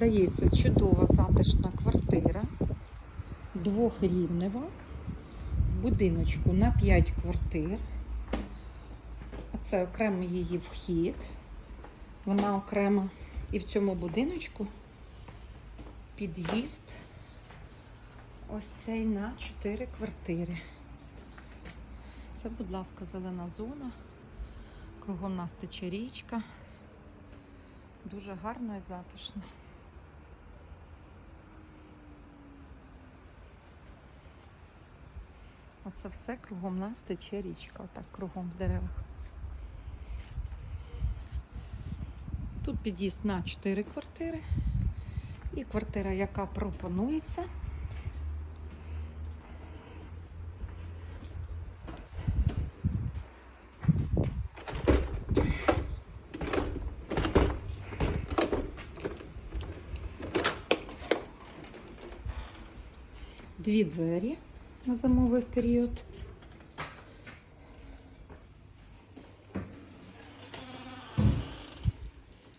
Здається, чудова затишна квартира, двохрівнева, будиночку на 5 квартир. Це окремо її вхід. Вона окрема. І в цьому будиночку під'їзд ось цей на 4 квартири. Це, будь ласка, зелена зона. Кругом нас тече річка. Дуже гарно і затишно. Оце все кругом нас тече річка, отак кругом в деревах. Тут під'їзд на 4 квартири. І квартира, яка пропонується. Дві двері на зимовий період.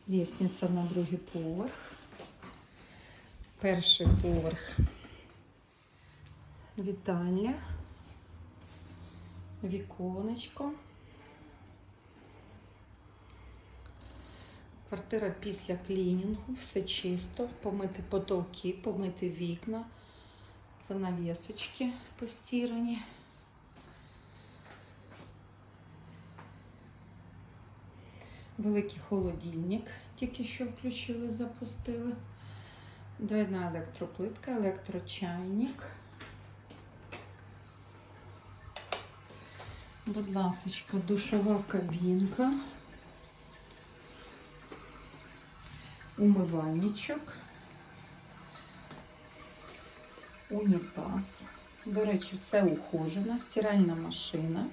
Лестниця на другий поверх. Перший поверх. Вітальня. Віконечко. Квартира після клінінгу, все чисто, помити потолки, помити вікна, занавісочки постірані. Великий холодильник, тільки що включили, запустили. Двойна електроплитка, електрочайник. Будь ласочка, душова кабінка. Умивальничок. Унітаз. До речі, все ухожено, стиральна машина.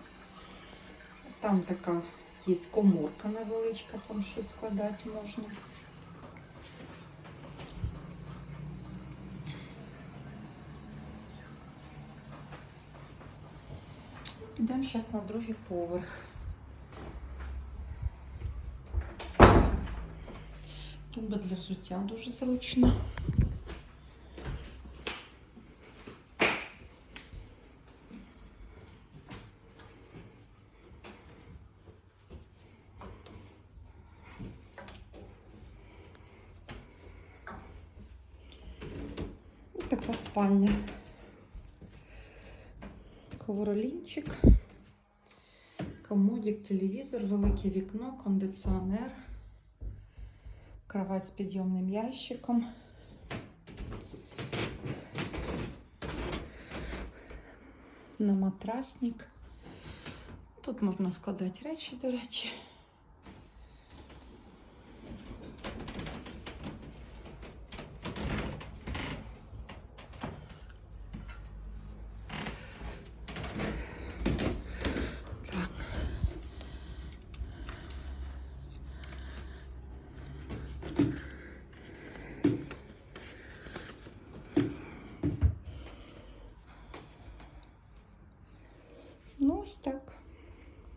Там така є коморка невеличка, там щось складати можна. Підемо зараз на другий поверх. Тумба для взуття дуже зручна. І така спальня. Ковролінчик, комодик, телевізор, велике вікно, кондиціонер, кровать з підйомним ящиком. На матрасник. Тут можна складати речі, до речі. Ось так.